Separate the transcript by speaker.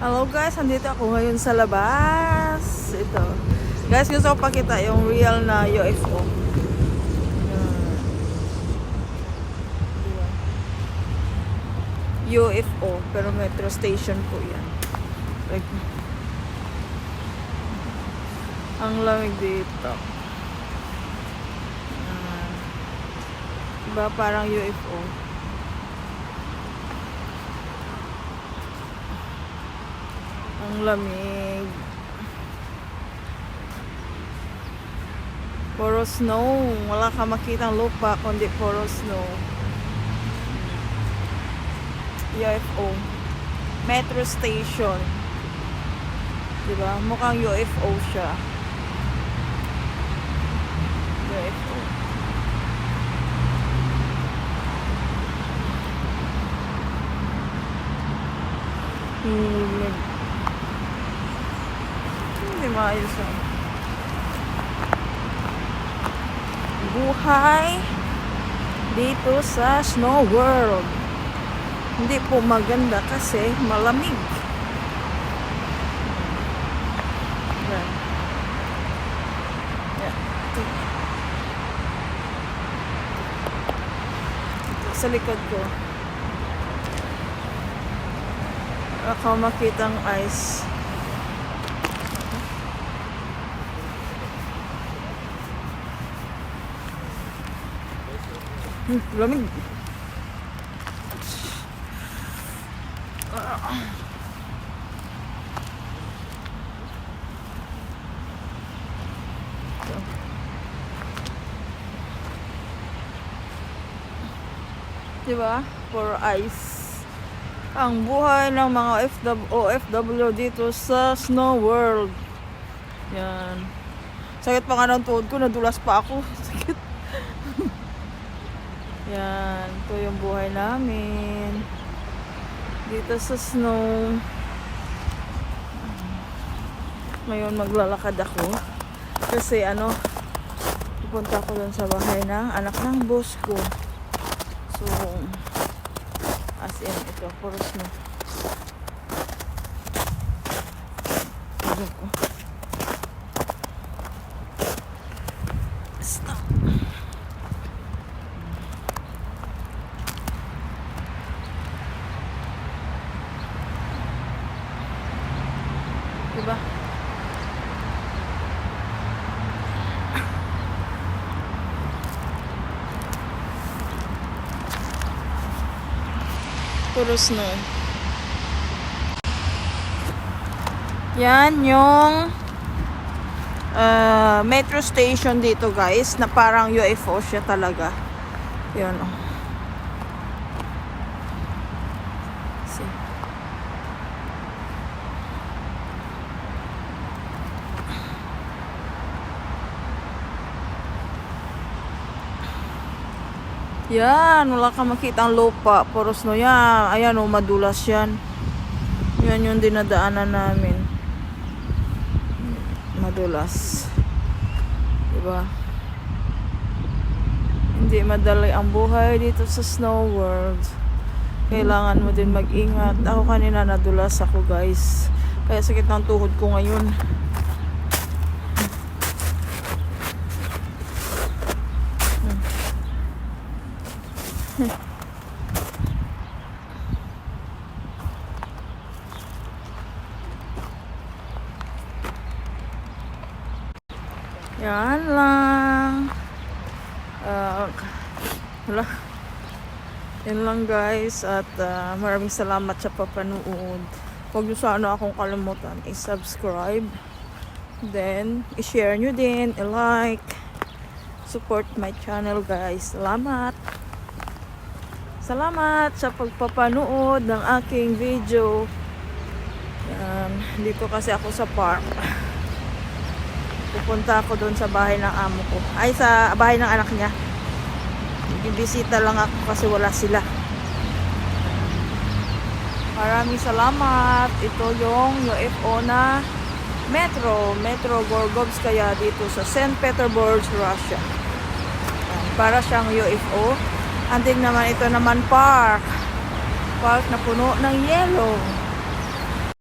Speaker 1: Hello guys, andito ako ngayon sa labas. Ito. Guys, gusto ko pakita yung real na UFO. Yan. UFO, pero metro station po yan. Like, ang lamig dito. Yan. Diba parang UFO? Ang lamig. Puro snow. Wala ka makitang lupa, kundi puro snow. UFO. Metro station. Diba? Mukhang UFO siya. UFO. Hmm. Hindi maayos ah. Buhay dito sa Snow World. Hindi po maganda kasi malamig. Yan. Yan. Ito sa likod ko. Ako makitang ice. Hmm, lamig. Diba? For ice. Ang buhay ng mga FW, OFW dito sa Snow World. Yan. Sakit pa nga ng tuhod ko, nadulas pa ako. Sakit. Yan. Ito yung buhay namin. Dito sa snow. Ngayon maglalakad ako. Kasi ano, pupunta ako dun sa bahay ng anak ng boss ko. So, as in, ito, puro snow. Ito ko. Stop. Diba? Puro snow. Yan yung uh, metro station dito guys na parang UFO siya talaga. Yan oh. Yan, wala ka makita ang lupa. Puro snow yan. Ayan o, madulas yan. Yan yung dinadaanan namin. Madulas. Diba? Hindi madali ang buhay dito sa Snow World. Kailangan mo din mag-ingat. Ako kanina nadulas ako guys. Kaya sakit ng tuhod ko ngayon. Yan lang. Uh, wala. Yan lang guys. At ah, maraming salamat sa papanood. Huwag nyo sana akong kalimutan i-subscribe. Then, i-share nyo din, i-like. Support my channel guys. Salamat. Salamat sa pagpapanood ng aking video. Yan. Dito kasi ako sa park. Pupunta ako doon sa bahay ng amo ko. Ay, sa bahay ng anak niya. Bibisita lang ako kasi wala sila. Maraming salamat. Ito yung UFO na Metro. Metro Gorgovskaya dito sa St. Petersburg, Russia. Yan, Para siyang UFO. Andin naman ito naman park. Park na puno ng yellow.